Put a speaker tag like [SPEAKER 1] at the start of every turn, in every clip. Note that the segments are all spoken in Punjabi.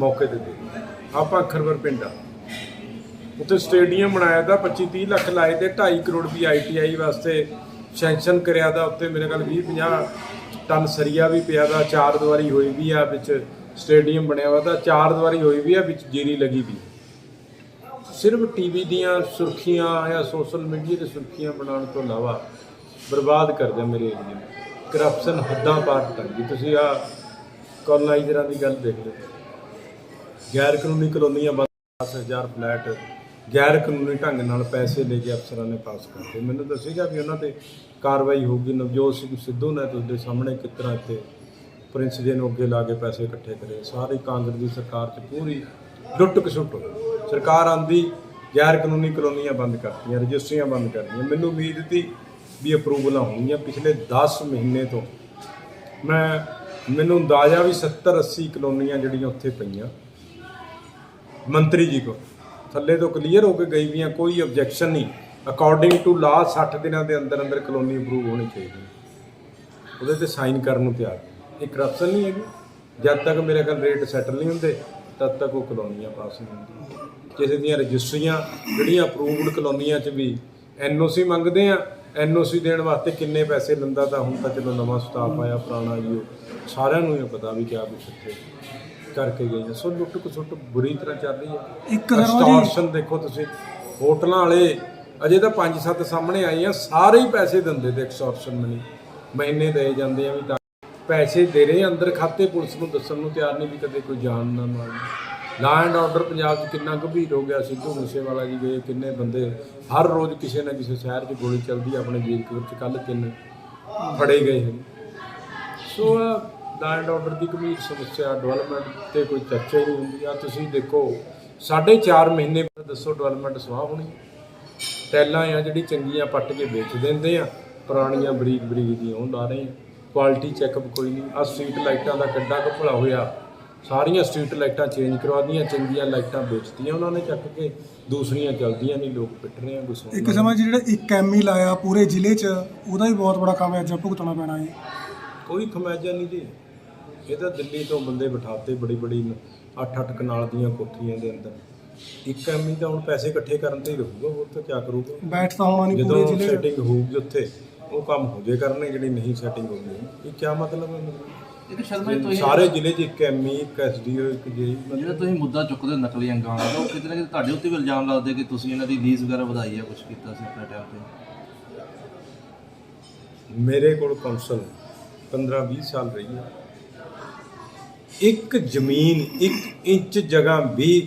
[SPEAKER 1] ਮੌਕੇ ਤੇ ਦੇ। ਆਪਾਂ ਅੱਖਰਵਰ ਪਿੰਡ ਆ। ਉੱਥੇ ਸਟੇਡੀਅਮ ਬਣਾਇਆ ਦਾ 25 30 ਲੱਖ ਲਾਏ ਤੇ 2.5 ਕਰੋੜ ਵੀ ਆਈਟੀਆਈ ਵਾਸਤੇ ਸੈਂਕਸ਼ਨ ਕਰਿਆ ਦਾ। ਉੱਤੇ ਮੇਰੇ ਕੋਲ 20 50 ਟਨ ਸਰੀਆ ਵੀ ਪਿਆ ਦਾ, ਚਾਰ ਦੀਵਾਰੀ ਹੋਈ ਵੀ ਆ ਵਿੱਚ ਸਟੇਡੀਅਮ ਬਣਿਆ ਵਾ ਤਾਂ ਚਾਰ ਦੀਵਾਰੀ ਹੋਈ ਵੀ ਆ, ਵਿੱਚ ਜੀਰੀ ਲੱਗੀ ਵੀ। ਸਿਰਫ ਟੀਵੀ ਦੀਆਂ ਸੁਰਖੀਆਂ ਜਾਂ ਸੋਸ਼ਲ ਮੀਡੀਆ ਤੇ ਸੁਰਖੀਆਂ ਬਣਾਉਣ ਤੋਂ ਇਲਾਵਾ ਬਰਬਾਦ ਕਰਦੇ ਮੇਰੇ ਏਰੀਏ ਨੂੰ। ਕਰਪਸ਼ਨ ਹੱਦਾਂ ਪਾਰ ਕਰ ਗਈ ਤੁਸੀਂ ਆ ਕਲੋਨਾਈਜ਼ਰਾਂ ਦੀ ਗੱਲ ਦੇਖ ਲਓ। ਗੈਰ ਕਾਨੂੰਨੀ ਕਲੋਨੀਆਂ ਬੰਦ 10000 ਫਲੈਟ ਗੈਰ ਕਾਨੂੰਨੀ ਢੰਗ ਨਾਲ ਪੈਸੇ ਲੈ ਕੇ ਅਫਸਰਾਂ ਨੇ ਪਾਸ ਕਰਤੇ ਮੈਨੂੰ ਦੱਸੇਗਾ ਵੀ ਉਹਨਾਂ ਤੇ ਕਾਰਵਾਈ ਹੋਊਗੀ। ਨਵਜੋਤ ਸਿੰਘ ਸਿੱਧੂ ਨੇ ਤੁਹਾਡੇ ਸਾਹਮਣੇ ਕਿਸ ਤਰ੍ਹਾਂ ਇੱਥੇ ਪ੍ਰਿੰਸ ਜੀ ਨੂੰ ਅੱਗੇ ਲਾ ਕੇ ਪੈਸੇ ਇਕੱਠੇ ਕਰੇ। ਸਾਰੀ ਕਾਂਗਰਸ ਦੀ ਸਰਕਾਰ 'ਚ ਪੂਰੀ ਲੁੱਟ ਖਸੁੱਟ ਹੋਈ। ਸਰਕਾਰ ਆਂਦੀ ਗੈਰ ਕਾਨੂੰਨੀ ਕਲੋਨੀਆਂ ਬੰਦ ਕਰਤੀਆਂ, ਰਜਿਸਟਰੀਆਂ ਬੰਦ ਕਰਤੀਆਂ। ਮੈਨੂੰ ਉਮੀਦ ਸੀ ਵੀ ਅਪਰੂਵਲਾਂ ਹੋਣਗੀਆਂ। ਪਿਛਲੇ 10 ਮਹੀਨੇ ਤੋਂ ਮੈਂ, ਮੈਨੂੰ ਅੰਦਾਜ਼ਾ ਵੀ 70 80 ਕਲੋਨੀਆਂ ਜਿਹੜੀਆਂ ਉੱਥੇ ਪਈਆਂ। ਮੰਤਰੀ ਜੀ ਕੋ। ਥੱਲੇ ਤੋਂ ਕਲੀਅਰ ਹੋ ਕੇ ਗਈ ਵੀਆਂ ਕੋਈ ਆਬਜੈਕਸ਼ਨ ਨਹੀਂ। ਅਕੋਰਡਿੰਗ ਟੂ ਲਾ 60 ਦਿਨਾਂ ਦੇ ਅੰਦਰ ਅੰਦਰ ਕਲੋਨੀ ਅਪਰੂਵ ਹੋਣੀ ਚਾਹੀਦੀ ਹੈ। ਉਹਦੇ ਤੇ ਸਾਈਨ ਕਰਨ ਨੂੰ ਤਿਆਰ। ਇਹ ਕਰਪਸ਼ਨ ਨਹੀਂ ਹੈਗੀ। ਜਦ ਤੱਕ ਮੇਰੇ ਕੋਲ ਰੇਟ ਸੈਟਲ ਨਹੀਂ ਹੁੰਦੇ, ਤਦ ਤੱਕ ਉਹ ਕਲੋਨੀਆਂ ਪਾਸ ਨਹੀਂ ਹੁੰਦੀਆਂ ਕਿਸੇ ਦੀਆਂ ਰਜਿਸਟਰੀਆਂ, ਜਿਹੜੀਆਂ ਅਪਰੂਵਡ ਕਲੋਨੀਆਂ 'ਚ ਵੀ ਐਨਓਸੀ ਮੰਗਦੇ ਆ ਐਨਓਸੀ ਦੇਣ ਵਾਸਤੇ ਕਿੰਨੇ ਪੈਸੇ ਲੰਦਾ ਤਾਂ ਹੁਣ ਤਾਂ ਚਲੋ ਨਵਾਂ ਸਟਾਫ ਆਇਆ, ਪੁਰਾਣਾ ਜੀ ਉਹ। ਸਾਰਿਆਂ ਨੂੰ ਇਹ ਪਤਾ ਵੀ ਕਿਆ ਕੁਛ ਇੱਥੇ। ਕਰਕੇ ਗਏ ਆ ਸੋ ਲੁੱਟ ਖਸੁੱਟ ਬੁਰੀ ਤਰ੍ਹਾਂ ਚੱਲ ਰਹੀ ਹੈ।
[SPEAKER 2] ਇੱਕ
[SPEAKER 1] ਐਕਸਟੋਰਸ਼ਨ ਦੇਖੋ ਤੁਸੀਂ। ਹੋਟਲਾਂ ਵਾਲੇ ਅਜੇ ਤਾਂ 5-7 ਸਾਹਮਣੇ ਆਏ ਆ ਸਾਰੇ ਹੀ ਪੈਸੇ ਦਿੰਦੇ ਤੇ ਐਕਸਟੋਰਸ਼ਨ ਮਨੀ ਮਹੀਨੇ ਦੇ ਜਾਂਦੇ ਆ ਵੀ ਤਾਂ। ਪੈਸੇ ਦੇ ਰਹੇ ਅੰਦਰ ਖਾਤੇ ਪੁਲਿਸ ਨੂੰ ਦੱਸਣ ਨੂੰ ਤਿਆਰ ਨਹੀਂ ਵੀ ਕਦੇ ਕੋਈ ਜਾਣ ਨਾ ਮਾਰ। ਲਾ ਐਂਡ ਆਰਡਰ ਪੰਜਾਬ 'ਚ ਕਿੰਨਾ ਗੰਭੀਰ ਹੋ ਗਿਆ ਸਿੱਧੂ ਮੂਸੇਵਾਲਾ ਜੀ ਗਏ ਕਿੰਨੇ ਬੰਦੇ ਹਰ ਰੋਜ਼ ਕਿਸੇ ਨਾ ਕਿਸੇ ਸ਼ਹਿਰ 'ਚ ਗੋਲੀ ਚੱਲਦੀ ਆਪਣੇ ਵੀਰਕਪੁਰ 'ਚ ਕੱਲ ਤਿੰਨ ਫੜੇ ਗਏ। ਹਨ ਸੋ ਲਾ ਐਂਡ ਆਰਡਰ ਦੀ ਗੰਭੀਰ ਸਮੱਸਿਆ ਡਿਵੈਲਪਮੈਂਟ ਤੇ ਕੋਈ ਚਰਚਾ ਹੀ ਨਹੀਂ ਹੁੰਦੀ। ਆ ਤੁਸੀਂ ਦੇਖੋ ਸਾਢੇ ਚਾਰ ਮਹੀਨੇ ਬਾਅਦ ਦੱਸੋ ਡਿਵੈਲਪਮੈਂਟ ਸਵਾਹ ਹੋਣੀ। ਟੈਲਾਂ ਆ ਜਿਹੜੀ ਚੰਗੀਆਂ ਪੱਟ ਕੇ ਵੇਚ ਦਿੰਦੇ ਆ ਪੁਰਾਣੀਆਂ ਬਰੀਕ ਬਰੀਕ ਦੀਆਂ ਉਹ ਲਾ ਰਹੇ ਕੁਆਲਿਟੀ ਚੈੱਕਅਪ ਕੋਈ ਨਹੀਂ। ਆ ਸਟਰੀਟ ਲਾਈਟਾਂ ਦਾ ਕਿੱਡਾ ਘਪਲਾ ਹੋਇਆ। ਸਾਰੀਆਂ ਸਟਰੀਟ ਲਾਈਟਾਂ ਚੇਂਜ ਕਰਵਾਦੀਆਂ ਚੰਗੀਆਂ ਲਾਈਟਾਂ ਵੇਚਤੀਆਂ ਉਹਨਾਂ ਨੇ ਚੱਕ ਕੇ। ਦੂਸਰੀਆਂ ਚੱਲਦੀਆਂ ਨਹੀਂ ਲੋਕ ਪਿੱਟ ਰਹੇ ਆ ਗੁੱਸਾ
[SPEAKER 2] ਇੱਕ ਸਮਾਂ ਜਿਹੜਾ ਇੱਕ ਐਮਈ ਲਾਇਆ ਪੂਰੇ ਜ਼ਿਲ੍ਹੇ 'ਚ ਉਹਦਾ ਵੀ ਬਹੁਤ ਬੜਾ ਕੰਮ ਹੈ ਅੱਜ ਭੁਗਤਣਾ ਪੈਣਾ ਹੈ
[SPEAKER 1] ਕੋਈ ਖਮਿਆਜਾ ਨਹੀਂ ਜੀ। ਇਹ ਤਾਂ ਦਿੱਲੀ ਤੋਂ ਬੰਦੇ ਬਿਠਾਤੇ ਬੜੀ ਬੜੀ 8-8 ਕਨਾਲ ਦੀਆਂ ਕੋਠੀਆਂ ਦੇ ਅੰਦਰ। ਇੱਕ ਐਮੀ ਤਾਂ ਹੁਣ ਪੈਸੇ ਇਕੱਠੇ ਕਰਨ ਤੇ ਹੀ ਰਹੂਗਾ ਹੋਰ ਤਾਂ ਕੀ ਕਰੂਗਾ?
[SPEAKER 2] ਬੈਠ ਤਾਂ ਹੋਣਾ ਨਹੀਂ ਪੂਰੇ ਜ਼ਿਲ੍ਹੇ
[SPEAKER 1] ਸੈਟਿੰਗ ਹੋਊਗੀ ਉੱਥੇ ਉਹ ਕੰਮ ਹੋ ਜੇ ਕਰਨੇ ਜਿਹੜੀ ਨਹੀਂ ਸੈਟਿੰਗ ਹੋਊਗੀ। ਇਹ ਕੀ ਮਤਲਬ ਹੈ?
[SPEAKER 3] ਸ਼ਰਮਾ ਤੁਸੀਂ
[SPEAKER 1] ਸਾਰੇ ਜ਼ਿਲ੍ਹੇ 'ਚ ਇੱਕ ਐਮਈ ਇੱਕ ਐਸਡੀਓ ਇੱਕ ਜੇ
[SPEAKER 3] ਜਿਹੜਾ ਤੁਸੀਂ ਮੁੱਦਾ ਚੁੱਕਦੇ ਹੋ ਨਕਲੀ ਅੰਗਾਂ ਦਾ ਉਹ ਕਿਤੇ ਨਾ ਕਿਤੇ ਤੁਹਾਡੇ ਉੱਤੇ ਵੀ ਇਲਜ਼ਾਮ ਲਾਉਂਦੇ ਕਿ ਤੁਸੀਂ ਇਹਨਾਂ ਦੀ ਲੀਜ਼ ਵਗੈਰਾ ਵਧਾਈ ਹੈ ਕੁਝ ਕੀਤਾ ਸੀ ਆਪਣੇ ਟਾਈਮ ਤੇ?
[SPEAKER 1] ਮੇਰੇ ਕੋਲ ਕੌਂਸਲ 15-20 ਸਾਲ ਰਹੀ ਹੈ। ਇੱਕ ਜ਼ਮੀਨ ਇੱਕ ਇੰਚ ਜਗ੍ਹਾ ਵੀ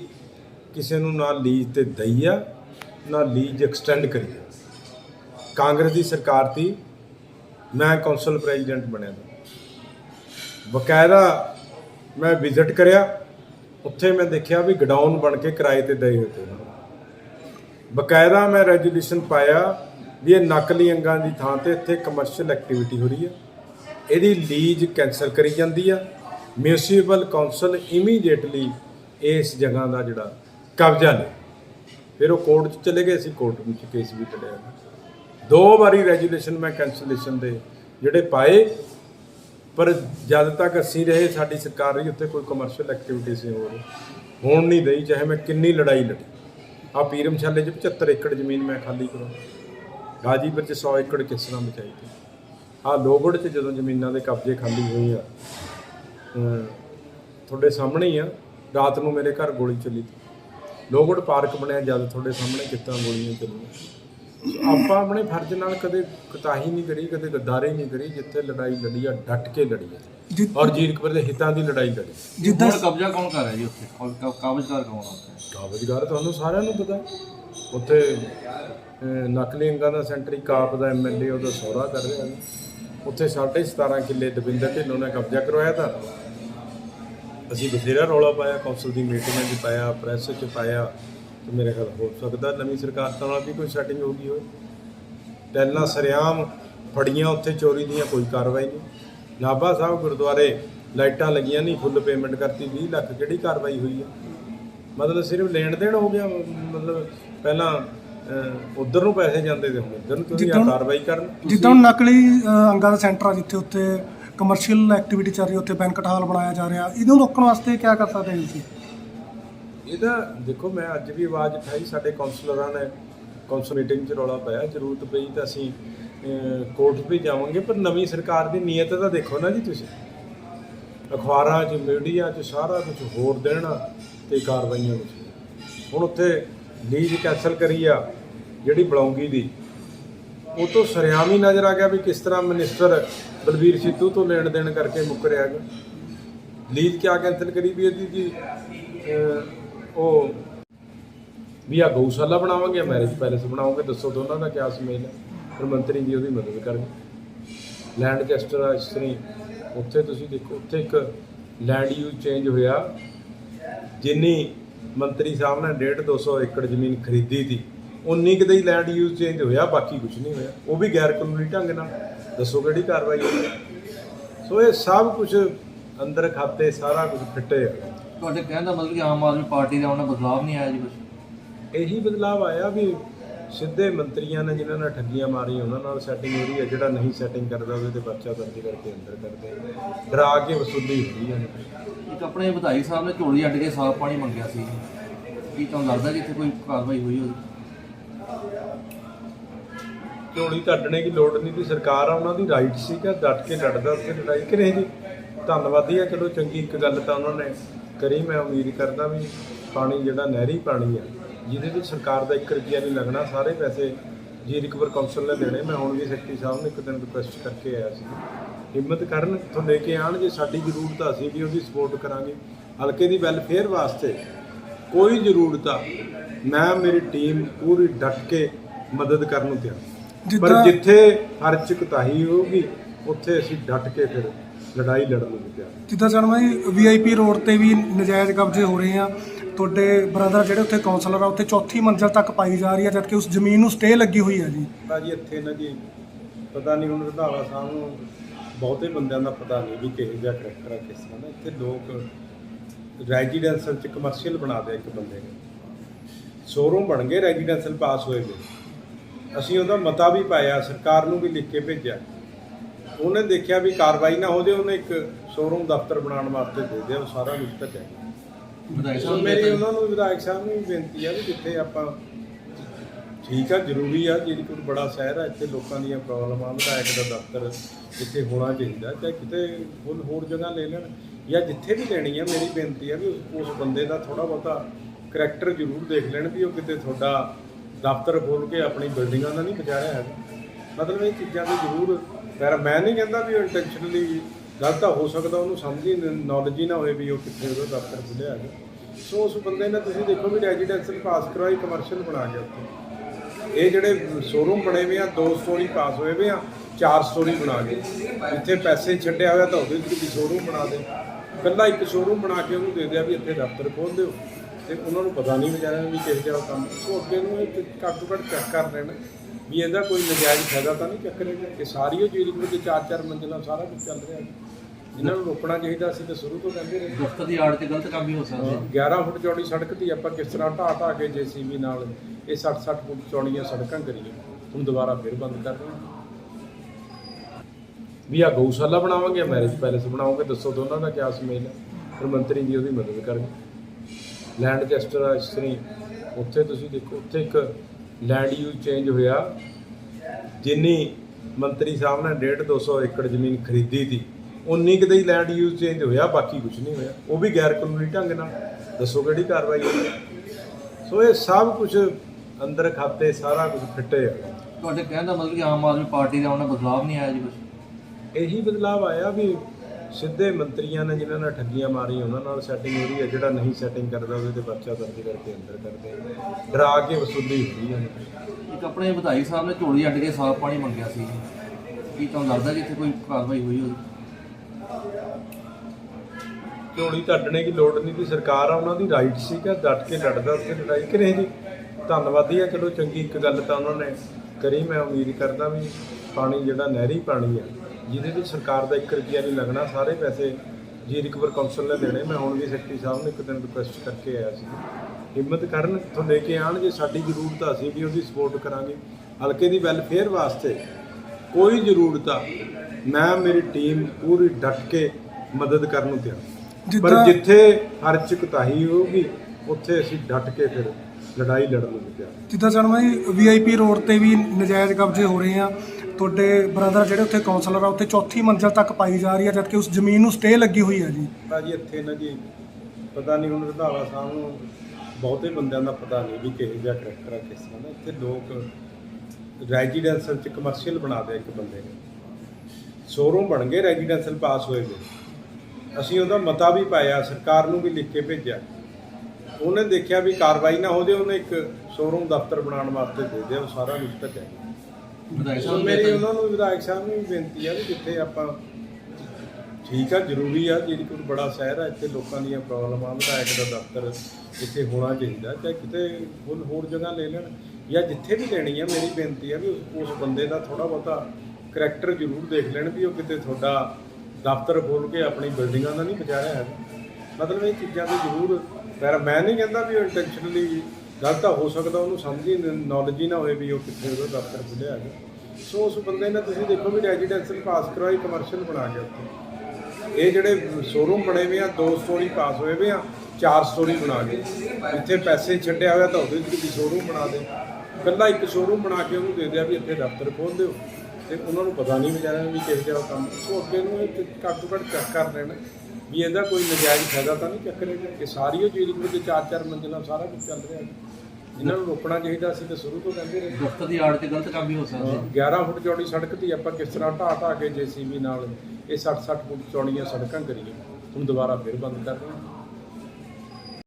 [SPEAKER 1] ਕਿਸੇ ਨੂੰ ਨਾ ਲੀਜ਼ ਤੇ ਦਈ ਆ ਨਾ ਲੀਜ਼ ਐਕਸਟੈਂਡ ਕਰੀ ਆ ਕਾਂਗਰਸ ਦੀ ਸਰਕਾਰ ਤੀ ਮੈਂ ਕੌਂਸਲ ਪ੍ਰੈਜ਼ੀਡੈਂਟ ਬਣਿਆ ਬਕਾਇਦਾ ਮੈਂ ਵਿਜ਼ਿਟ ਕਰਿਆ, ਉੱਥੇ ਮੈਂ ਦੇਖਿਆ ਵੀ ਗਡਾਊਨ ਬਣ ਕੇ ਕਿਰਾਏ ਤੇ ਦਏ ਹੋਏ ਤੇ ਬਕਾਇਦਾ ਮੈਂ ਰੈਜੂਲੇਸ਼ਨ ਪਾਇਆ ਵੀ ਇਹ ਨਕਲੀ ਅੰਗਾਂ ਦੀ ਥਾਂ ਤੇ ਇੱਥੇ ਕਮਰਸ਼ੀਅਲ ਐਕਟੀਵਿਟੀ ਹੋ ਰਹੀ ਹੈ। ਇਹਦੀ ਲੀਜ਼ ਕੈਂਸਲ ਕਰੀ ਜਾਂਦੀ ਆ। ਮਿਊਨਿਸਪਲ ਕਾਉਂਸਲ ਇਮੀਡੀਏਟਲੀ ਇਸ ਜਗ੍ਹਾ ਦਾ ਜਿਹੜਾ ਕਬਜ਼ਾ ਲੈ ਫਿਰ ਉਹ ਕੋਰਟ 'ਚ ਚਲੇ ਗਏ ਸੀ ਕੋਰਟ ਵਿੱਚ ਕੇਸ ਵੀ ਟੜਿਆ ਦੋ ਵਾਰੀ ਰੈਜੂਲੇਸ਼ਨ ਮੈਂ ਕੈਂਸਲੇਸ਼ਨ ਦੇ ਜਿਹੜੇ ਪਾਏ, ਪਰ ਜਦ ਤੱਕ ਅਸੀਂ ਰਹੇ, ਸਾਡੀ ਸਰਕਾਰ ਰਹੀ, ਉੱਥੇ ਕੋਈ ਕਮਰਸ਼ੀਅਲ ਐਕਟੀਵਿਟੀ ਸੀ ਹੋਰ ਹੋਣ ਨਹੀਂ ਦਈ, ਚਾਹੇ ਮੈਂ ਕਿੰਨੀ ਲੜਾਈ ਲੜੀ। ਆ ਪੀਰਮਸ਼ਾਲੇ 'ਚ 75 ਏਕੜ ਜ਼ਮੀਨ ਮੈਂ ਖਾਲੀ ਕਰਾਂ ਗਾਜੀਪੁਰ 'ਚ 100 ਏਕੜ ਕਿਸ ਤਰ੍ਹਾਂ ਬਚਾਈ। ਤੀ ਆ ਲੋਗੜ 'ਚ ਜਦੋਂ ਜ਼ਮੀਨਾਂ ਦੇ ਕਬਜ਼ੇ ਖਾਲੀ ਹੋਏ ਆ ਤੁਹਾਡੇ ਸਾਹਮਣੇ ਹੀ ਆ। ਰਾਤ ਨੂੰ ਮੇਰੇ ਘਰ ਗੋਲੀ ਚੱਲੀ ਲੋਗੜ ਪਾਰਕ ਬਣਿਆ ਜਦ ਤੁਹਾਡੇ ਸਾਹਮਣੇ ਤਰ੍ਹਾਂ ਗੋਲੀਆਂ ਚੱਲੀਆਂ। ਆਪਾਂ ਆਪਣੇ ਫਰਜ਼ ਨਾਲ ਕਦੇ ਕਤਾਹੀ ਨਹੀਂ ਕਰੀ ਕਦੇ ਗੱਦਾਰੀ ਨਹੀਂ ਕਰੀ ਜਿੱਥੇ ਲੜਾਈ ਲੜੀ ਆ ਡਟ ਕੇ ਲੜੀ ਆ।
[SPEAKER 2] ਜਿ-
[SPEAKER 1] ਔਰ ਜੀਰਕਪੁਰ ਦੇ ਹਿੱਤਾਂ ਦੀ ਲੜਾਈ ਲੜੀ।
[SPEAKER 2] ਜਿੱਦਾਂ
[SPEAKER 3] ਕਬਜ਼ਾ ਕੌਣ ਕਰ ਰਿਹਾ ਜੀ ਉੱਥੇ? ਕਬ- ਕਾਬਜ਼ਦਾਰ ਕੌਣ ਆ ਉੱਥੇ?
[SPEAKER 1] ਕਾਬਜਗਾਰ ਤੁਹਾਨੂੰ ਸਾਰਿਆਂ ਨੂੰ ਪਤਾ। ਉੱਥੇ ਨਕਲੀ ਅੰਗਾਂ ਦਾ ਸੈਂਟਰੀ ਕਾਪ ਦਾ ਐਮਐਲਏ ਉਹਦਾ ਸੌਰਾ ਕਰ ਰਿਹਾ। ਨੇ ਉੱਥੇ 17.5 ਕਿੱਲੇ ਦਵਿੰਦਰ ਢਿੱਲੋਂ ਨੇ ਕਬਜ਼ਾ ਕਰਵਾਇਆ ਤਾਂ ਅਸੀਂ ਬਥੇਰਾ ਰੌਲਾ ਪਾਇਆ, ਕੌਂਸਲ ਦੀ ਮੀਟਿੰਗਾਂ 'ਚ ਪਾਇਆ ਪ੍ਰੈਸ 'ਚ ਪਾਇਆ ਤੇ ਮੇਰੇ ਖਿਆਲ ਹੋ ਸਕਦਾ ਨਵੀਂ ਸਰਕਾਰ ਤਾਂ ਨਾਲ ਵੀ ਕੋਈ ਸੈਟਿੰਗ ਹੋ ਗਈ ਹੋਵੇ ਟੈਲਾਂ ਸਰਿਆਮ ਫੜੀਆਂ ਉੱਥੇ ਚੋਰੀ ਦੀਆਂ ਕੋਈ ਕਾਰਵਾਈ ਨਹੀਂ। ਨਾਭਾ ਸਾਹਿਬ ਗੁਰਦੁਆਰੇ ਲਾਈਟਾਂ ਲੱਗੀਆਂ ਨਹੀਂ ਫੁੱਲ ਪੇਮੈਂਟ ਕਰਤੀ 20 ਲੱਖ ਕਿਹੜੀ ਕਾਰਵਾਈ ਹੋਈ ਹੈ? ਮਤਲਬ ਸਿਰਫ ਲੈਣ ਦੇਣ ਹੋ ਗਿਆ, ਮਤਲਬ ਪਹਿਲਾਂ ਉਧਰ ਨੂੰ ਪੈਸੇ ਜਾਂਦੇ ਤੇ ਹੁਣ ਇੱਧਰ ਨੂੰ ਤੁਸੀਂ
[SPEAKER 2] ਜਿੱਦਾਂ-
[SPEAKER 1] ਕਾਰਵਾਈ ਕਰਨ
[SPEAKER 2] ਜਿੱਦਾਂ ਹੁਣ ਨਕਲੀ ਅ, ਅੰਗਾਂ ਦਾ ਸੈਂਟਰ ਆ ਜਿੱਥੇ ਉੱਥੇ ਕਮਰਸ਼ੀਅਲ ਐਕਟੀਵਿਟੀ ਚੱਲ ਰਹੀ ਉੱਥੇ ਬੈਂਕਟ ਹਾਲ ਬਣਾਇਆ ਜਾ ਰਿਹਾ। ਇਹਨੂੰ ਰੋਕਣ ਵਾਸਤੇ ਕੀ ਕਰ ਸਕਦੇ ਹਾਂ ਜੀ
[SPEAKER 1] ਇਹਦਾ ਦੇਖੋ ਮੈਂ ਅੱਜ ਵੀ ਆਵਾਜ਼ ਉਠਾਈ ਸਾਡੇ ਕਾਉਂਸਲਰਾਂ ਨੇ ਕਾਉਂਸਲ ਮੀਟਿੰਗ 'ਚ ਰੌਲਾ ਪਾਇਆ ਜ਼ਰੂਰਤ ਪਈ ਤਾਂ ਅਸੀਂ ਕੋਰਟ ਵੀ ਜਾਵਾਂਗੇ ਪਰ ਨਵੀਂ ਸਰਕਾਰ ਦੀ ਨੀਅਤ ਤਾਂ ਦੇਖੋ ਨਾ ਜੀ ਤੁਸੀਂ। ਅਖਬਾਰਾਂ 'ਚ ਮੀਡੀਆ 'ਚ ਸਾਰਾ ਕੁਝ ਹੋਰ ਦੇਣਾ ਤੇ ਕਾਰਵਾਈਆਂ ਵਿੱਚ। ਹੁਣ ਉੱਥੇ ਲੀਜ਼ ਕੈਂਸਲ ਕਰੀ ਆ, ਜਿਹੜੀ ਬਲੌਂਗੀ ਦੀ। ਉਹ ਤੋਂ ਸਰਿਆਮੀ ਨਜ਼ਰ ਆ ਗਿਆ ਵੀ ਕਿਸ ਤਰ੍ਹਾਂ ਮਿਨਿਸਟਰ ਬਲਬੀਰ ਸਿੱਧੂ ਤੋਂ ਲੈਣ ਦੇਣ ਕਰਕੇ ਮੁੱਕਰਿਆ ਗਿਆ ਲੀਜ਼ ਕਿਆ ਕੈਂਸਲ ਕਰੀ ਵੀ ਇਹਦੀ ਜੀ? ਉਹ ਵੀ ਆ ਗਊਸ਼ਾਲਾ ਬਣਾਵਾਂਗੇ ਮੈਰਿਜ ਪੈਲੇਸ ਬਣਾਵਾਂਗੇ, ਦੱਸੋ ਦੋਨਾਂ ਦਾ ਕਿਆ ਸੁਮੇਲ ਹੈ। ਫਿਰ ਮੰਤਰੀ ਜੀ ਉਹਦੀ ਮਦਦ ਕਰਨਗੇ। ਲੈਂਡ ਜਸਟਰ ਆ ਉੱਥੇ ਤੁਸੀਂ ਦੇਖੋ, ਉੱਥੇ ਇੱਕ ਲੈਂਡ ਯੂਜ਼ ਚੇਂਜ ਹੋਇਆ। ਜਿੰਨੀ ਮੰਤਰੀ ਸਾਹਿਬ ਨੇ 1.5 200 ਏਕੜ ਜ਼ਮੀਨ ਖਰੀਦੀ ਸੀ। ਉਨੀ ਕੁ ਦਾ ਹੀ ਲੈਂਡ ਯੂਜ਼ ਚੇਂਜ ਹੋਇਆ ਬਾਕੀ ਕੁਝ ਨਹੀਂ ਹੋਇਆ। ਉਹ ਵੀ ਗੈਰ ਕਾਨੂੰਨੀ ਢੰਗ ਨਾਲ। ਦੱਸੋ ਕਿਹੜੀ ਕਾਰਵਾਈ ਹੋਈ? ਸੋ ਇਹ ਸਭ ਕੁਝ ਅੰਦਰ ਖਾਤੇ ਸਾਰਾ ਕੁਝ ਫਿੱਟੇ ਆ।
[SPEAKER 3] ਤੁਹਾਡੇ ਕਹਿਣ ਦਾ ਮਤਲਬ ਕਿ ਆਮ ਆਦਮੀ ਪਾਰਟੀ ਦਾ ਉਹਨਾਂ ਬਦਲਾਵ ਨਹੀਂ ਆਇਆ ਜੀ ਕੁਝ
[SPEAKER 1] ਇਹੀ ਬਦਲਾਵ ਆਇਆ ਵੀ ਸਿੱਧੇ ਮੰਤਰੀਆਂ ਨੇ ਜਿਨ੍ਹਾਂ ਨਾਲ ਠੱਗੀਆਂ ਮਾਰੀਆਂ ਉਹਨਾਂ ਨਾਲ ਸੈਟਿੰਗ ਹੋ ਰਹੀ ਹੈ ਜਿਹੜਾ ਨਹੀਂ ਸੈਟਿੰਗ ਕਰਦਾ ਉਹਦੇ ਤੇ ਪਰਚਾ ਦਰਜ ਕਰਕੇ ਅੰਦਰ ਕਰਦੇ। ਡਰਾ ਕੇ ਵਸੂਲੀ ਹੋ ਰਹੀ ਹੈ
[SPEAKER 3] ਇੱਕ ਆਪਣੇ ਵਿਧਾਇਕ ਸਾਹਿਬ ਨੇ ਝੋਲੀ ਅੱਡ ਕੇ ਸਾਫ਼ ਪਾਣੀ ਮੰਗਿਆ ਸੀ। ਕੀ ਤੁਹਾਨੂੰ ਲੱਗਦਾ ਕਿ ਇੱਥੇ ਕੋਈ ਕਾਰਵਾਈ ਹੋਈ ਹੋਵੇ?
[SPEAKER 1] ਝੋਲੀ ਕੱਢਣੇ ਦੀ ਲੋੜ ਨਹੀਂ ਦੀ ਸਰਕਾਰ ਆ ਉਹਨਾਂ ਦੀ ਰਾਈਟ ਸੀ ਕਿ ਡਟ ਕੇ ਲੜਦਾ ਉੱਥੇ ਲੜਾਈ ਕਰੇ ਜੀ। ਧੰਨਵਾਦੀ ਆ ਚਲੋ ਚੰਗੀ ਇੱਕ ਗੱਲ ਤਾਂ ਉਹਨਾਂ ਨੇ ਕਰੀ ਮੈਂ ਉਮੀਦ ਕਰਦਾ ਵੀ ਪਾਣੀ ਜਿਹੜਾ ਨਹਿਰੀ ਪਾਣੀ ਆ ਜਿਹਦੇ ਵਿੱਚ ਸਰਕਾਰ ਦਾ 1 ਰੁਪਿਆ ਨਹੀਂ ਲੱਗਣਾ ਸਾਰੇ ਪੈਸੇ ਜੀ ਰਿਕਵਰ ਕਾਉਂਸਲ ਨੇ ਦੇਣੇ ਮੈਂ ਹੁਣ ਵੀ ਸੈਕਟਰੀ ਸਾਹਿਬ ਨੂੰ ਇੱਕ ਦਿਨ ਰਿਕੁਐਸਟ ਕਰਕੇ ਆਇਆ ਸੀ। ਹਿੰਮਤ ਕਰਨ ਤੋਂ ਲੈ ਕੇ ਆਣ ਜੇ ਸਾਡੀ ਜ਼ਰੂਰਤ ਆ ਅਸੀਂ ਵੀ ਉਹਦੀ ਸਪੋਰਟ ਕਰਾਂਗੇ। ਹਲਕੇ ਦੀ ਵੈਲਫੇਅਰ ਵਾਸਤੇ ਕੋਈ ਜ਼ਰੂਰਤ ਆ ਮੈਂ ਮੇਰੀ ਟੀਮ ਪੂਰੀ ਡਟ ਕੇ ਮਦਦ ਕਰਨ ਨੂੰ ਤਿਆਰ। ਪਰ ਜਿੱਥੇ ਹਰ ਚੁਕਤਾਹੀ ਹੋਊਗੀ ਉੱਥੇ ਅਸੀਂ ਡਟ ਕੇ ਫਿਰ ਲੜਾਈ ਲੜਨ ਨੂੰ ਤਿਆਰ।
[SPEAKER 2] ਜਿੱਦਾਂ ਜਨਮਾ ਜੀ ਵੀਆਈਪੀ ਰੋਡ ਤੇ ਵੀ ਨਜਾਇਜ਼ ਕਬਜ਼ੇ ਹੋ ਰਹੇ ਆ। ਤੁਹਾਡੇ ਬ੍ਰਦਰ ਜਿਹੜੇ ਉੱਥੇ ਕਾਉਂਸਲਰ ਆ, ਉੱਥੇ ਚੌਥੀ ਮੰਜ਼ਲ ਤੱਕ ਪਾਈ ਜਾ ਰਹੀ ਆ, ਜਦਕਿ ਉਸ ਜ਼ਮੀਨ ਨੂੰ ਸਟੇ ਲੱਗੀ ਹੋਈ ਆ ਜੀ।
[SPEAKER 1] ਭਾਜੀ ਇੱਥੇ ਨਾ ਜੀ, ਪਤਾ ਨਹੀਂ ਹੁਣ ਰੰਧਾਵਾ ਸਾਹਿਬ ਨੂੰ ਬਹੁਤੇ ਬੰਦਿਆਂ ਦਾ ਪਤਾ ਨਹੀਂ ਵੀ ਕਿਹੋ ਜਿਹਾ ਕਰੈਕਟਰ ਆ, ਕਿਸ ਤਰ੍ਹਾਂ ਦਾ। ਇੱਥੇ ਲੋਕ ਰੈਜ਼ੀਡੈਂਸ਼ਲ ਚ ਕਮਰਸ਼ੀਅਲ ਬਣਾ ਦਿਆ ਇੱਕ ਬੰਦੇ ਨੇ। ਸ਼ੋਰੂਮ ਬਣ ਗਏ ਰੈਜ਼ੀਡੈਂਸ਼ਲ ਪਾਸ ਹੋਏ ਗਏ ਅਸੀਂ ਉਹਦਾ ਮਤਾ ਵੀ ਪਾਇਆ, ਸਰਕਾਰ ਨੂੰ ਵੀ ਲਿਖ ਕੇ ਭੇਜਿਆ। ਉਹਨੇ ਦੇਖਿਆ ਵੀ ਕਾਰਵਾਈ ਨਾ ਹੋ ਜਾਏ, ਉਹਨੇ ਇੱਕ ਸ਼ੋਰੂਮ ਦਫ਼ਤਰ ਬਣਾਉਣ ਵਾਸਤੇ ਦੇ ਦਿਆ, ਉਹ ਸਾਰਾ ਕੁਝ ਢੱਕਿਆ
[SPEAKER 3] ਵਿਧਾਇਕ ਸਾਹਿਬ
[SPEAKER 1] ਮੇਰੀ ਉਹਨਾਂ ਨੂੰ ਵਿਧਾਇਕ ਸਾਹਿਬ ਨੂੰ ਵੀ ਬੇਨਤੀ ਆ ਵੀ ਜਿੱਥੇ ਆਪਾਂ ਠੀਕ ਆ ਜ਼ਰੂਰੀ ਆ ਜਿਹੜੀ ਕੋਈ ਬੜਾ ਸ਼ਹਿਰ ਆ ਇੱਥੇ ਲੋਕਾਂ ਦੀਆਂ ਪ੍ਰੋਬਲਮਾਂ ਵਿਧਾਇਕ ਦਾ ਦਫ਼ਤਰ ਇੱਥੇ ਹੋਣਾ ਚਾਹੀਦਾ ਚਾਹੇ ਕਿਤੇ ਹੋਰ ਹੋਰ ਜਗ੍ਹਾ ਲੈ ਲੈਣ ਜਾਂ ਜਿੱਥੇ ਵੀ ਲੈਣੀ ਆ ਮੇਰੀ ਬੇਨਤੀ ਆ ਵੀ ਉਸ- ਬੰਦੇ ਦਾ ਥੋੜਾ ਬਹੁਤਾ ਕਰੈਕਟਰ ਜ਼ਰੂਰ ਦੇਖ ਲੈਣ ਵੀ ਉਹ ਕਿਤੇ ਤੁਹਾਡਾ ਦਫ਼ਤਰ ਖੋਲ ਕੇ ਆਪਣੀ ਬਿਲਡਿੰਗਾਂ ਦਾ ਨਹੀਂ ਬਚਾਇਆ ਹੈਗਾ। ਮਤਲਬ ਇਹ ਚੀਜ਼ਾਂ ਦੀ ਜ਼ਰੂਰ ਪਰ ਮੈਂ ਨਹੀਂ ਕਹਿੰਦਾ ਵੀ ਉਹ ਇੰਟੈਂਸ਼ਨਲੀ ਗਲਤ ਤਾਂ ਹੋ ਸਕਦਾ ਉਹਨੂੰ ਸਮਝ ਹੀ ਨੌਲੇਜ ਹੀ ਨਾ ਹੋਵੇ ਵੀ ਉਹ ਕਿੱਥੇ ਉਹਦਾ ਦਫ਼ਤਰ ਖੁੱਲਿਆ ਹੈਗਾ। ਸੋ ਉਸ ਬੰਦੇ ਨੇ ਤੁਸੀਂ ਦੇਖੋ ਵੀ ਰੈਜ਼ੀਡੈਂਸ਼ੀਅਲ ਪਾਸ ਕਰਵਾਈ ਕਮਰਸ਼ੀਅਲ ਬਣਾ ਗਿਆ ਉੱਥੇ। ਇਹ ਜਿਹੜੇ ਸ਼ੋਰੂਮ ਬਣੇ ਹੋਏ ਆ, ਦੋ ਸਟੋਰੀ ਪਾਸ ਹੋਏ ਹੋਏ ਆ, ਚਾਰ ਸਟੋਰੀ ਬਣਾ ਗਏ ਜਿੱਥੇ ਪੈਸੇ ਛੱਡਿਆ ਹੋਇਆ ਤਾਂ ਉਹਦੇ ਵਿੱਚ ਵੀ ਸ਼ੋਰੂਮ ਬਣਾ ਦੇ। ਕੱਲਾ ਇੱਕ ਸ਼ੋਰੂਮ ਬਣਾ ਕੇ ਉਹਨੂੰ ਦੇ ਦਿਆ ਵੀ ਇੱਥੇ ਦਫ਼ਤਰ ਖੋਲ ਦਿਓ। ਤੇ ਉਹਨਾਂ ਨੂੰ ਪਤਾ ਨਹੀਂ ਵਿਚਾਰਿਆਂ ਨੂੰ ਵੀ ਕਿਸ ਜਿਹਾ ਕੰਮ। ਉਹ ਅੱਗੇ ਨੂੰ ਇਹ ਘੱਟ ਤੋਂ ਘੱਟ ਚੈੱਕ ਕਰ ਲੈਣ ਵੀ ਇਹਦਾ ਕੋਈ ਨਜਾਇਜ਼ ਫਾਇਦਾ ਤਾਂ ਨਹੀਂ ਚੱਕ ਰਿਹਾ ਕਿ ਸਾਰੀ ਉਹ ਚੀਜ਼ ਵਿੱਚ ਚਾਰ ਚਾਰ ਮੰਜ਼ਿਲਾਂ ਸਾਰਾ ਕੁਝ ਚੱਲ ਰਿਹਾ ਹੈ। ਇਹਨਾਂ ਨੂੰ ਰੋਕਣਾ ਚਾਹੀਦਾ ਸੀ ਤੇ ਸ਼ੁਰੂ ਤੋਂ ਕਹਿੰਦੇ ਰਹੇ।
[SPEAKER 3] ਦਫ਼ਤਰ ਦੀ ਆੜ ਤੇ ਗਲਤ ਕੰਮ ਵੀ ਹੋ ਸਕਦੇ। ਆ।
[SPEAKER 1] 11 ਫੁੱਟ ਚੌੜੀ ਸੜਕ ਦੀ ਆਪਾਂ ਕਿਸ ਤਰ੍ਹਾਂ ਢਾਹ ਢਾਹ ਕੇ ਜੀਸੀਬੀ ਨਾਲ ਇਹ 60 60 ਫੁੱਟ ਚੌੜੀਆਂ ਸੜਕਾਂ ਕਰੀਏ ਹੁਣ ਦੁਬਾਰਾ ਫਿਰ ਬੰਦ ਕਰ ਰਹੇ ਵੀ ਆ ਗਊਸ਼ਾਲਾ ਬਣਾਵਾਂਗੇ ਮੈਰਿਜ ਪੈਲੇਸ ਬਣਾਵਾਂਗੇ ਦੱਸੋ ਦੋਨਾਂ ਦਾ ਕਿਆ ਸੁਮੇਲ ਹੈ ਫਿਰ ਮੰਤਰੀ ਜੀ ਉਹਦੀ ਮਦਦ ਕਰਨਗੇ। ਲੈਂਡ ਜਸਟਰ ਆ ਇਸ ਤਰ੍ਹਾਂ ਹੀ, ਉੱਥੇ ਤੁਸੀਂ ਦੇਖੋ ਉੱਥੇ ਇੱਕ ਲੈਂਡ ਯੂਜ਼ ਚੇਂਜ ਹੋਇਆ। ਜਿੰਨੀ ਮੰਤਰੀ ਸਾਹਿਬ ਨੇ 1.5 200 ਏਕੜ ਜ਼ਮੀਨ ਖਰੀਦੀ ਸੀ ਉਨੀ ਕੁ ਦਾ ਹੀ ਲੈਂਡ ਯੂਜ਼ ਚੇਂਜ ਹੋਇਆ ਬਾਕੀ ਕੁਝ ਨਹੀਂ ਹੋਇਆ। ਉਹ ਵੀ ਗੈਰ ਕਾਨੂੰਨੀ ਢੰਗ ਨਾਲ। ਦੱਸੋ ਕਿਹੜੀ ਕਾਰਵਾਈ ਹੋਈ? ਸੋ ਇਹ ਸਭ ਕੁਝ ਅੰਦਰ ਖਾਤੇ ਸਾਰਾ ਕੁਝ ਫਿੱਟੇ ਆ।
[SPEAKER 3] ਤੁਹਾਡੇ ਕਹਿਣ ਦਾ ਮਤਲਬ ਕਿ ਆਮ ਆਦਮੀ ਪਾਰਟੀ ਦਾ ਉਹਨਾਂ ਬਦਲਾਵ ਨਹੀਂ ਆਇਆ ਜੀ ਕੁਝ
[SPEAKER 1] ਇਹੀ ਬਦਲਾਵ ਆਇਆ ਵੀ ਸਿੱਧੇ ਮੰਤਰੀਆਂ ਨੇ ਜਿਨ੍ਹਾਂ ਨਾਲ ਠੱਗੀਆਂ ਮਾਰੀਆਂ ਉਹਨਾਂ ਨਾਲ ਸੈਟਿੰਗ ਹੋ ਰਹੀ ਹੈ ਜਿਹੜਾ ਨਹੀਂ ਸੈਟਿੰਗ ਕਰਦਾ ਉਹਦੇ ਤੇ ਪਰਚਾ ਦਰਜ ਕਰਕੇ ਅੰਦਰ ਕਰਦੇ। ਡਰਾ ਕੇ ਵਸੂਲੀ ਹੋ ਰਹੀ ਹੈ
[SPEAKER 3] ਇੱਕ ਆਪਣੇ ਵਿਧਾਇਕ ਸਾਹਿਬ ਨੇ ਝੋਲੀ ਅੱਡ ਕੇ ਸਾਫ਼ ਪਾਣੀ ਮੰਗਿਆ ਸੀ। ਕੀ ਤੁਹਾਨੂੰ ਲੱਗਦਾ ਕਿ ਇੱਥੇ ਕੋਈ ਕਾਰਵਾਈ ਹੋਈ ਹੋਵੇ?
[SPEAKER 1] ਝੋਲੀ ਕੱਢਣੇ ਦੀ ਲੋੜ ਨਹੀਂ ਦੀ ਸਰਕਾਰ ਆ, ਉਹਨਾਂ ਦੀ ਰਾਈਟ ਸੀ ਕਿ ਡਟ ਕੇ ਲੜਦਾ ਉੱਥੇ ਲੜਾਈ ਕਰੇ ਜੀ? ਧੰਨਵਾਦੀ ਆ, ਚਲੋ ਚੰਗੀ ਇੱਕ ਗੱਲ ਤਾਂ ਉਹਨਾਂ ਨੇ ਕਰੀ, ਮੈਂ ਉਮੀਦ ਕਰਦਾ ਵੀ ਪਾਣੀ ਜਿਹੜਾ ਨਹਿਰੀ ਪਾਣੀ ਆ, ਜਿਹਦੇ ਵਿੱਚ ਸਰਕਾਰ ਦਾ 1 ਰੁਪਿਆ ਨਹੀਂ ਲੱਗਣਾ, ਸਾਰੇ ਪੈਸੇ ਜੀ ਰਿਕਵਰ ਕਾਉਂਸਲ ਨੇ ਦੇਣੇ, ਮੈਂ ਹੁਣ ਵੀ ਸੈਕਟਰੀ ਸਾਹਿਬ ਨੂੰ ਇੱਕ ਦਿਨ ਰਿਕੁਐਸਟ ਕਰਕੇ ਆਇਆ ਸੀ। ਹਿੰਮਤ ਕਰਨ ਤੋਂ ਲੈ ਕੇ ਆਣ ਜੇ ਸਾਡੀ ਜ਼ਰੂਰਤ ਆ, ਅਸੀਂ ਵੀ ਉਹਦੀ ਸਪੋਰਟ ਕਰਾਂਗੇ। ਹਲਕੇ ਦੀ ਵੈਲਫੇਅਰ ਵਾਸਤੇ ਕੋਈ ਜ਼ਰੂਰਤ ਆ, ਮੈਂ ਮੇਰੀ ਟੀਮ ਪੂਰੀ ਡਟ ਕੇ ਮਦਦ ਕਰਨ ਨੂੰ ਤਿਆਰ। ਪਰ
[SPEAKER 2] ਜਿੱਦਾਂ
[SPEAKER 1] ਜਿੱਥੇ ਹਰ ਚੁਕਤਾਹੀ ਹੋਊਗੀ ਉੱਥੇ ਅਸੀਂ ਡਟ ਕੇ ਫਿਰ ਲੜਾਈ ਲੜਨ ਨੂੰ ਪਿਆ।
[SPEAKER 2] ਜਿੱਦਾਂ ਸ਼ਰਮਾ ਜੀ ਵੀਆਈਪੀ ਰੋਡ ਤੇ ਵੀ ਨਜਾਇਜ਼ ਕਬਜ਼ੇ ਹੋ ਰਹੇ ਆ। ਤੁਹਾਡੇ ਬ੍ਰਦਰ ਜਿਹੜੇ ਉੱਥੇ ਕਾਉਂਸਲਰ ਆ ਉੱਥੇ ਚੌਥੀ ਮੰਜ਼ਲ ਤੱਕ ਪਾਈ ਜਾ ਰਹੀ ਹੈ ਜਦਕਿ ਉਸ ਜ਼ਮੀਨ ਨੂੰ ਸਟੇ ਲੱਗੀ ਹੋਈ ਹੈ ਜੀ।
[SPEAKER 1] ਭਾਜੀ ਇੱਥੇ ਨਾ ਜੀ ਪਤਾ ਨਹੀਂ ਹੁਣ ਰੰਧਾਵਾ ਸਾਹਿਬ ਨੂੰ ਬਹੁਤੇ ਬੰਦਿਆਂ ਦਾ ਪਤਾ ਨਹੀਂ ਵੀ ਕਿਹੋ ਜਿਹਾ ਕਰੈਕਟਰ ਆ ਕਿਸ ਤਰ੍ਹਾਂ ਦਾ। ਇੱਥੇ ਲੋਕ ਰੈਜ਼ੀਡੈਂਸ਼ੀਅਲ ਚ ਕਮਰਸ਼ੀਅਲ ਬਣਾ ਦਿਆ ਇੱਕ ਬੰਦੇ ਨੇ। ਸ਼ੋਰੂਮ ਬਣ ਗਏ ਰੈਜ਼ੀਡੈਂਸ਼ੀਅਲ ਪਾਸ ਹੋਏ ਗਏ ਅਸੀਂ ਉਹਦਾ ਮਤਾ ਵੀ ਪਾਇਆ ਸਰਕਾਰ ਨੂੰ ਵੀ ਲਿਖ ਕੇ ਭੇਜਿਆ। ਉਹਨੇ ਦੇਖਿਆ ਵੀ ਕਾਰਵਾਈ ਨਾ ਹੋ ਜਾਏ ਉਹਨੇ ਇੱਕ ਸ਼ੋਰੂਮ ਦਫ਼ਤਰ ਬਣਾਉਣ ਵਾਸਤੇ ਦੇ ਦਿਆ ਉਹ ਸਾਰਾ
[SPEAKER 3] ਵਿਧਾਇਕ
[SPEAKER 1] ਸੋ
[SPEAKER 3] ਸਾਹਿਬ
[SPEAKER 1] ਮੇਰੀ ਉਹਨਾਂ ਨੂੰ ਵਿਧਾਇਕ ਸਾਹਿਬ ਨੂੰ ਵੀ ਬੇਨਤੀ ਆ ਵੀ ਜਿੱਥੇ ਆਪਾਂ ਠੀਕ ਆ ਜ਼ਰੂਰੀ ਆ ਜਿਹੜੀ ਕੋਈ ਬੜਾ ਸ਼ਹਿਰ ਆ ਇੱਥੇ ਲੋਕਾਂ ਦੀਆਂ ਪ੍ਰੋਬਲਮਾਂ ਵਿਧਾਇਕ ਦਾ ਦਫ਼ਤਰ ਇੱਥੇ ਹੋਣਾ ਚਾਹੀਦਾ ਚਾਹੇ ਕਿਤੇ ਹੋਰ ਹੋਰ ਜਗ੍ਹਾ ਲੈ ਲੈਣ ਜਾਂ ਜਿੱਥੇ ਵੀ ਲੈਣੀ ਆ ਮੇਰੀ ਬੇਨਤੀ ਆ ਵੀ ਉਸ- ਉਸ ਬੰਦੇ ਦਾ ਥੋੜਾ ਬਹੁਤਾ ਕਰੈਕਟਰ ਜ਼ਰੂਰ ਦੇਖ ਲੈਣ ਵੀ ਉਹ ਕਿਤੇ ਤੁਹਾਡਾ ਦਫ਼ਤਰ ਖੋਲ ਕੇ ਆਪਣੀ ਬਿਲਡਿੰਗਾਂ ਦਾ ਨਹੀਂ ਬਚਾਇਆ ਹੈ। ਮਤਲਬ ਇਹ ਚੀਜ਼ਾਂ ਤੇ ਜ਼ਰੂਰ ਪਰ ਮੈਂ ਨਹੀਂ ਕਹਿੰਦਾ ਵੀ ਉਹ ਇੰਟੈਂਸ਼ਨਲੀ ਗਲਤ ਹੋ ਸਕਦਾ ਉਹਨੂੰ ਸਮਝ ਹੀ ਨੌਲੇਜ ਹੀ ਨਾ ਹੋਵੇ ਵੀ ਉਹ ਕਿੱਥੇ ਉਹਦਾ ਦਫ਼ਤਰ ਖੁੱਲਿਆ ਹੈ ਸੋ ਉਸ ਬੰਦੇ ਨੇ ਤੁਸੀਂ ਦੇਖੋ ਵੀ ਰੈਜ਼ੀਡੈਂਸ਼ੀਅਲ ਪਾਸ ਕਰਵਾਈ ਕਮਰਸ਼ੀਅਲ ਬਣਾ ਕੇ ਉੱਥੇ। ਇਹ ਜਿਹੜੇ ਸ਼ੋਰੂਮ ਬਣੇ ਹੋਏ ਆ, ਦੋ ਸਟੋਰੀ ਪਾਸ ਹੋਏ ਹੋਏ ਆ, ਚਾਰ ਸਟੋਰੀ ਬਣਾ ਕੇ। ਇੱਥੇ ਪੈਸੇ ਛੱਡਿਆ ਹੋਇਆ ਤਾਂ ਉਹਦੇ ਵਿੱਚ ਵੀ ਸ਼ੋਰੂਮ ਬਣਾ ਦੇ। ਇਕੱਲਾ ਇੱਕ ਸ਼ੋਰੂਮ ਬਣਾ ਕੇ ਉਹਨੂੰ ਦੇ ਦਿਆ ਵੀ ਇੱਥੇ ਦਫ਼ਤਰ ਖੋਲ ਦਿਓ। ਤੇ ਉਹਨਾਂ ਨੂੰ ਪਤਾ ਨਹੀਂ ਵਿਚਾਰਿਆਂ ਨੂੰ ਵੀ ਕਿਹੋ ਜਿਹਾ ਉਹ ਕੰਮ। ਸੋ ਅੱਗੇ ਨੂੰ ਇਹ ਘੱਟ ਤੋਂ ਘੱਟ ਚੈੱਕ ਕਰ ਲੈਣ ਵੀ ਇਹਦਾ ਕੋਈ ਨਜਾਇਜ਼ ਫਾਇਦਾ ਤਾਂ ਨਹੀਂ ਚੱਕ ਰਹੇ ਕਿ ਸਾਰੀ ਉਹ ਚੀਜ਼ ਵਿੱਚ ਚਾਰ ਚਾਰ ਮੰਜ਼ਿਲਾਂ ਸਾਰਾ ਕੁਝ ਚੱਲ ਰਿਹਾ ਹੈ। ਇਹਨਾਂ ਨੂੰ ਰੋਕਣਾ ਚਾਹੀਦਾ ਸੀ ਤੇ ਸ਼ੁਰੂ ਤੋਂ ਕਹਿੰਦੇ ਰਹੇ।
[SPEAKER 3] ਦਫ਼ਤਰ ਦੀ ਆੜ 'ਚ ਗਲਤ ਕੰਮ ਵੀ ਹੋ ਸਕਦਾ ਹੈ।
[SPEAKER 1] 11 ਫੁੱਟ ਚੌੜੀ ਸੜਕ ਦੀ ਆਪਾਂ ਕਿਸ ਤਰ੍ਹਾਂ ਢਾਹ ਢਾਹ ਕੇ ਜੀਸੀਬੀ ਨਾਲ ਇਹ 60 60 ਫੁੱਟ ਚੌੜੀਆਂ ਸੜਕਾਂ ਕਰੀਏ ਹੁਣ ਦੁਬਾਰਾ ਫਿਰ ਬੰਦ ਕਰ ਰਹੇ ਹਾਂ।